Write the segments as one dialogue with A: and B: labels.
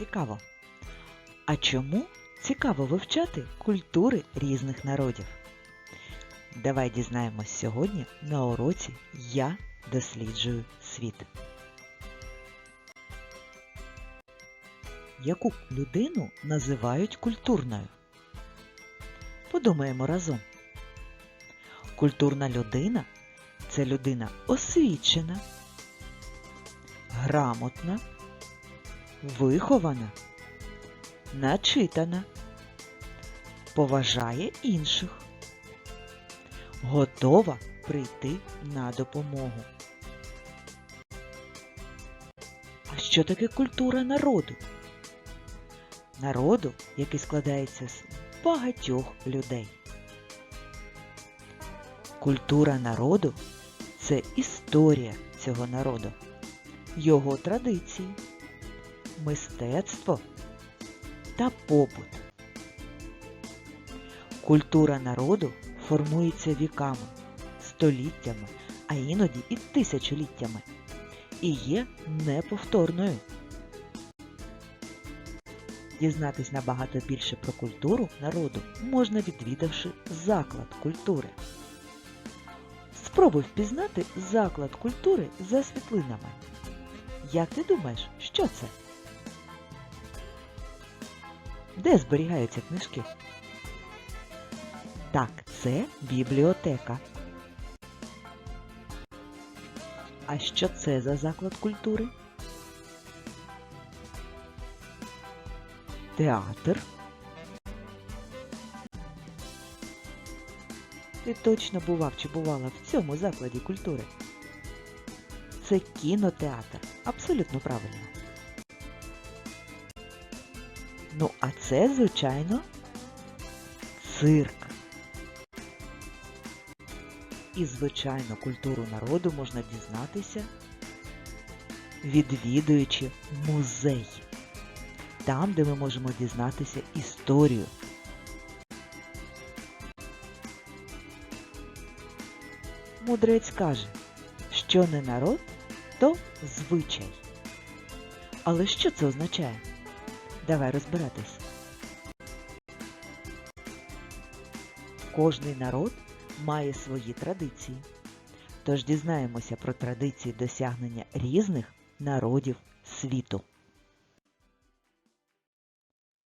A: цікаво. А чому цікаво вивчати культури різних народів? Давай дізнаємось сьогодні на уроці Я досліджую світ. Яку людину називають культурною? Подумаємо разом. Культурна людина це людина освічена, грамотна, вихована, начитана, поважає інших, готова прийти на допомогу. А що таке культура народу? Народу, який складається з багатьох людей. Культура народу це історія цього народу, його традиції, мистецтво та побут. Культура народу формується віками, століттями, а іноді і тисячоліттями і є неповторною. Дізнатись набагато більше про культуру народу можна відвідавши заклад культури. Спробуй впізнати заклад культури за світлинами. Як ти думаєш, що це? Де зберігаються книжки? Так, це бібліотека. А що це за заклад культури? Театр. Ти точно бував чи бувала в цьому закладі культури? Це кінотеатр. Абсолютно правильно. Ну, а це, звичайно, цирк. І, звичайно, культуру народу можна дізнатися, відвідуючи музей. Там, де ми можемо дізнатися історію. Мудрець каже, що не народ, то звичай. Але що це означає? Давай розбиратись. Кожний народ має свої традиції. Тож дізнаємося про традиції досягнення різних народів світу.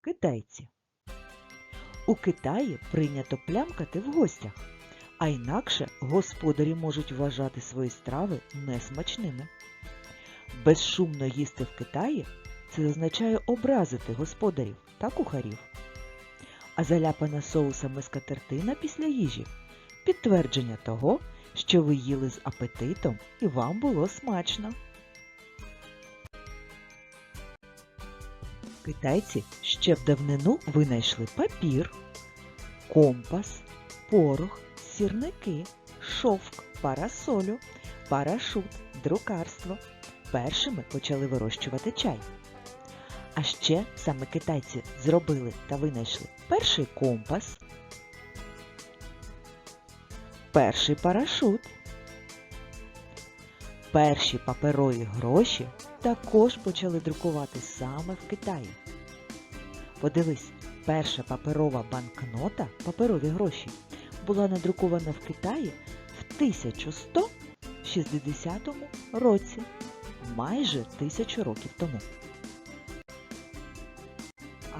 A: Китайці. У Китаї прийнято плямкати в гостях, а інакше господарі можуть вважати свої страви несмачними. Безшумно їсти в Китаї це означає образити господарів та кухарів. А заляпана соусами скатертина після їжі підтвердження того, що ви їли з апетитом і вам було смачно. Китайці ще в давнину винайшли папір, компас, порох, сірники, шовк, парасолю, парашут, друкарство. Першими почали вирощувати чай. А ще саме китайці зробили та винайшли перший компас, перший парашут. Перші паперові гроші також почали друкувати саме в Китаї. Подивись, перша паперова банкнота, паперові гроші, була надрукована в Китаї в 1160 році, майже тисячу років тому.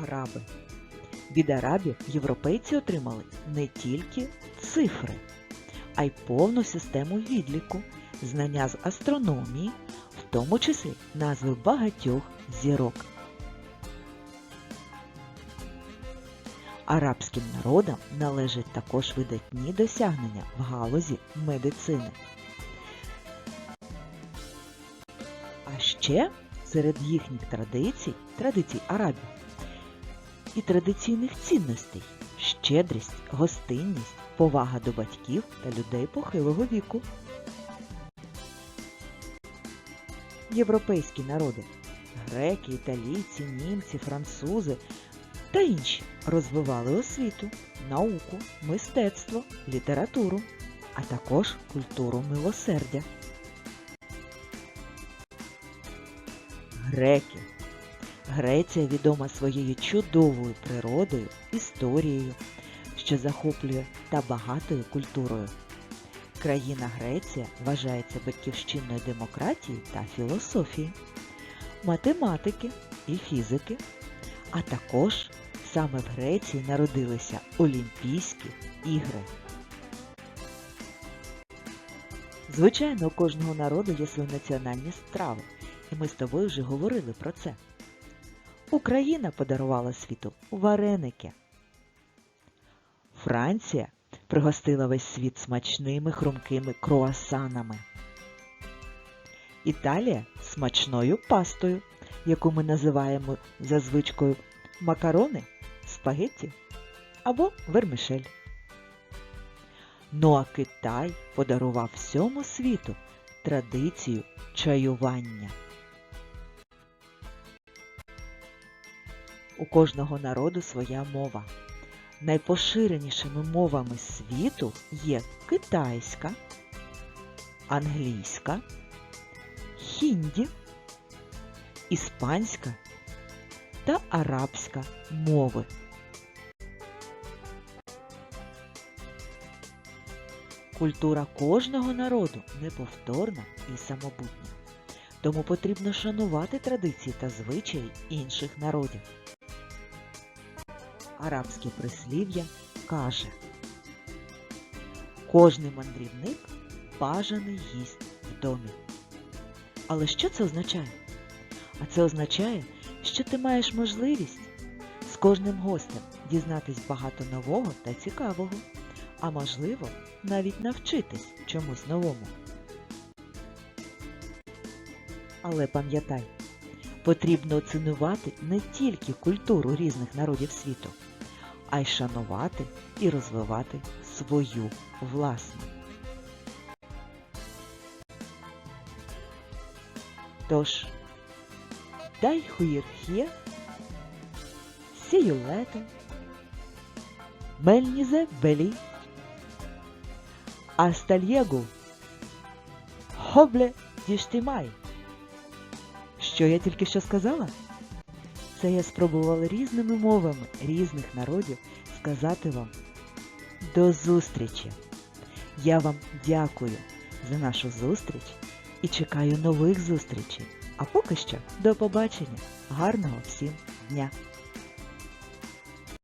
A: Араби. Від арабів європейці отримали не тільки цифри, а й повну систему відліку, знання з астрономії, в тому числі назви багатьох зірок. Арабським народам належать також видатні досягнення в галузі медицини. А ще серед їхніх традицій, традицій арабів, і традиційних цінностей щедрість, гостинність, повага до батьків та людей похилого віку. Європейські народи греки, італійці, німці, французи та інші розвивали освіту, науку, мистецтво, літературу, а також культуру милосердя. Греки Греція відома своєю чудовою природою, історією, що захоплює та багатою культурою. Країна Греція вважається батьківщиною демократії та філософії, математики і фізики, а також саме в Греції народилися Олімпійські ігри. Звичайно, у кожного народу є свої національні страви, і ми з тобою вже говорили про це. Україна подарувала світу вареники. Франція пригостила весь світ смачними хрумкими круасанами. Італія смачною пастою, яку ми називаємо за звичкою макарони, спагетті або вермишель. Ну а Китай подарував всьому світу традицію чаювання. У кожного народу своя мова. Найпоширенішими мовами світу є китайська, англійська, хінді, іспанська та арабська мови. Культура кожного народу неповторна і самобутня, тому потрібно шанувати традиції та звичаї інших народів. Арабське прислів'я каже Кожний мандрівник бажаний гість в домі. Але що це означає? А це означає, що ти маєш можливість з кожним гостем дізнатись багато нового та цікавого, а можливо, навіть навчитись чомусь новому. Але пам'ятай, потрібно цінувати не тільки культуру різних народів світу, а й шанувати і розвивати свою власну. Тож, дай хуєрхє, сіюлето, мельнізе белі, астальєгу, хобле діштімай. Що я тільки що сказала? Це я спробувала різними мовами різних народів сказати вам до зустрічі. Я вам дякую за нашу зустріч і чекаю нових зустрічей. А поки що до побачення. Гарного всім дня!